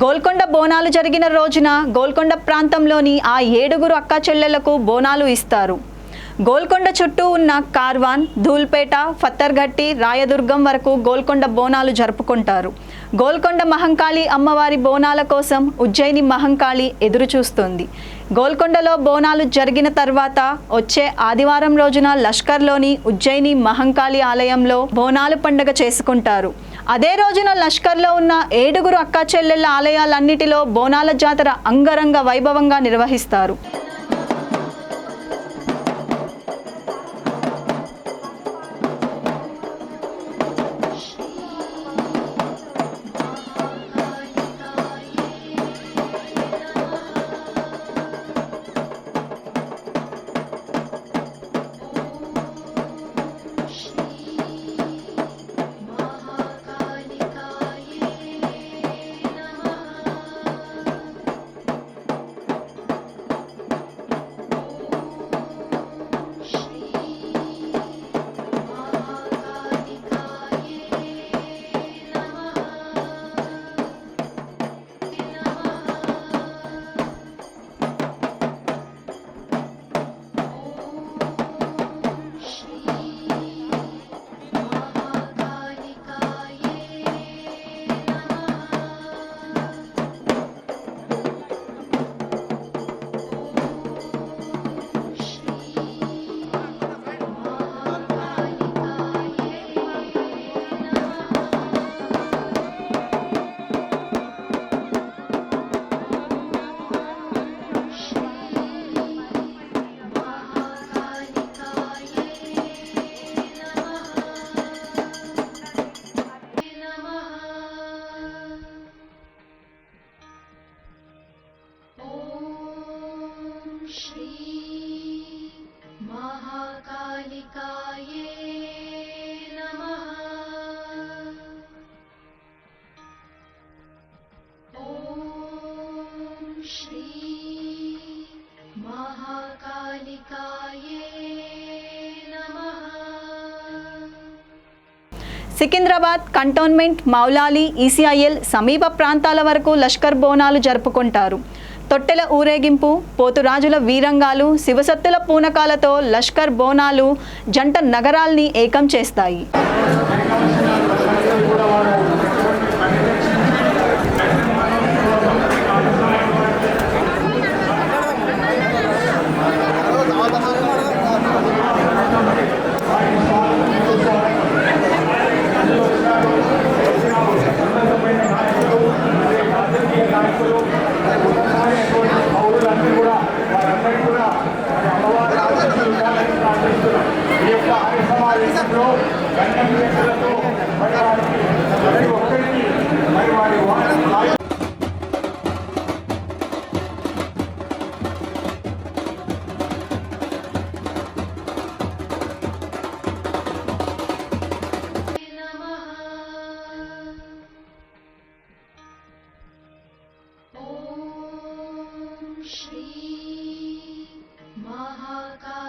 గోల్కొండ బోనాలు జరిగిన రోజున గోల్కొండ ప్రాంతంలోని ఆ ఏడుగురు అక్క చెల్లెలకు బోనాలు ఇస్తారు. గోల్కొండ చుట్టూ ఉన్న కార్వాన్ ధూల్పేట ఫత్తర్గట్టి రాయదుర్గం వరకు గోల్కొండ బోనాలు జరుపుకుంటారు. గోల్కొండ మహంకాళి అమ్మవారి బోనాల కోసం ఉజ్జయిని మహంకాళి ఎదురుచూస్తుంది. గోల్కొండలో బోనాలు జరిగిన తర్వాత వచ్చే ఆదివారం రోజున లష్కర్లోని ఉజ్జయిని మహంకాళి ఆలయంలో బోనాలు పండగ చేసుకుంటారు. అదే రోజున లష్కర్లో ఉన్న ఏడుగురు అక్కా చెల్లెళ్ళ ఆలయాలన్నిటిలో బోనాల జాతర అంగరంగ వైభవంగా నిర్వహిస్తారు. महाकालिकाये नमः ॐ श्री महाकालिकाये नमः సికింద్రాబాద్ కంటోన్మెంట్ మౌలాలి ఈసీఐఎల్ సమీప ప్రాంతాల వరకు లష్కర్ బోనాలు జరుపుకుంటారు తొట్టెల ఊరేగింపు పోతురాజుల వీరంగాలు శివసత్తుల పూనకాలతో లష్కర్ బోనాలు జంట నగరాల్ని ఏకం చేస్తాయి.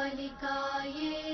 महाकालिकाये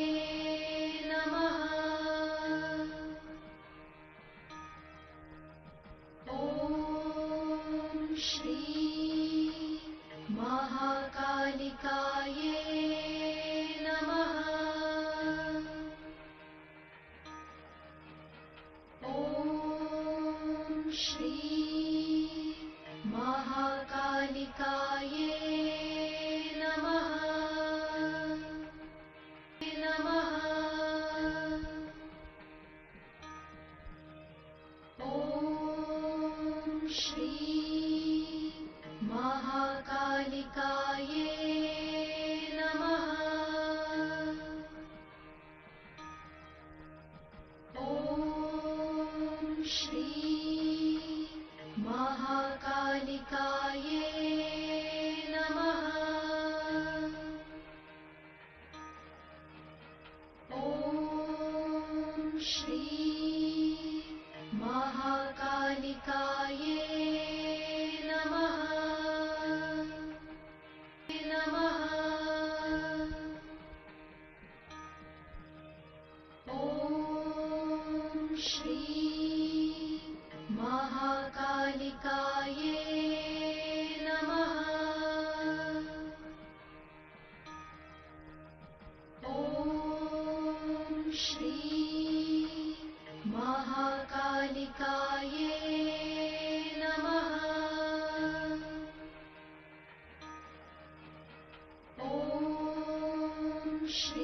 श्री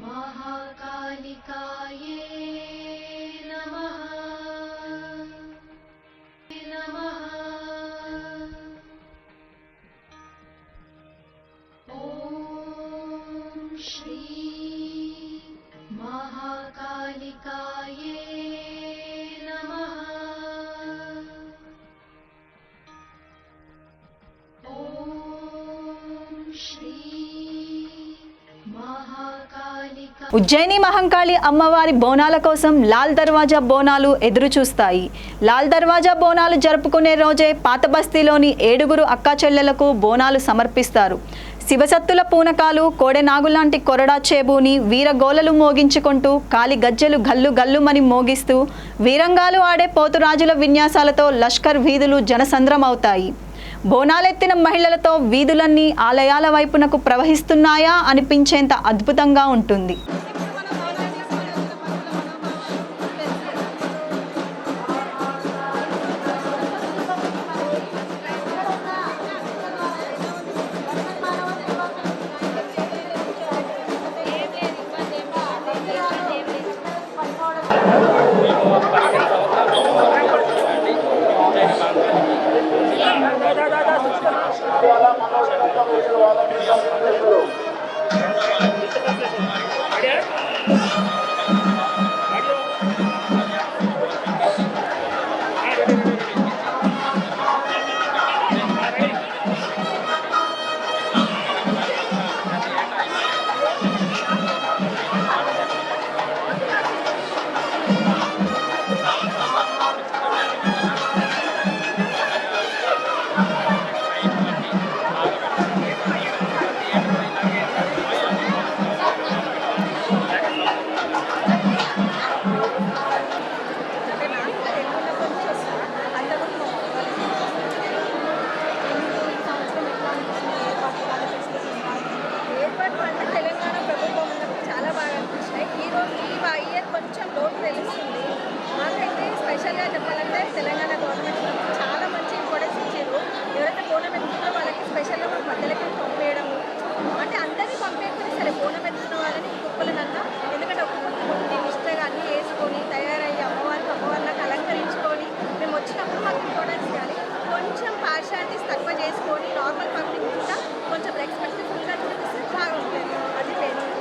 महाकालिका ఉజ్జయిని మహంకాళి అమ్మవారి బోనాల కోసం లాల్ దర్వాజా బోనాలు ఎదురు చూస్తాయి లాల్ దర్వాజా బోనాలు జరుపుకునే రోజే పాత బస్తీలోని ఏడుగురు అక్కాచెల్లెలకు బోనాలు సమర్పిస్తారు. శివసత్తుల పూనకాలు కోడెనాగులాంటి కొరడా చేబూని వీరగోలలు మోగించుకుంటూ కాలి గజ్జెలు గల్లు గల్లుమని మోగిస్తూ వీరంగాలు ఆడే పోతురాజుల విన్యాసాలతో లష్కర్ వీధులు జనసంద్రమవుతాయి. బోనాలెత్తిన మహిళలతో వీధులన్నీ ఆలయాల వైపునకు ప్రవహిస్తున్నాయా అనిపించేంత అద్భుతంగా ఉంటుంది. Obrigado.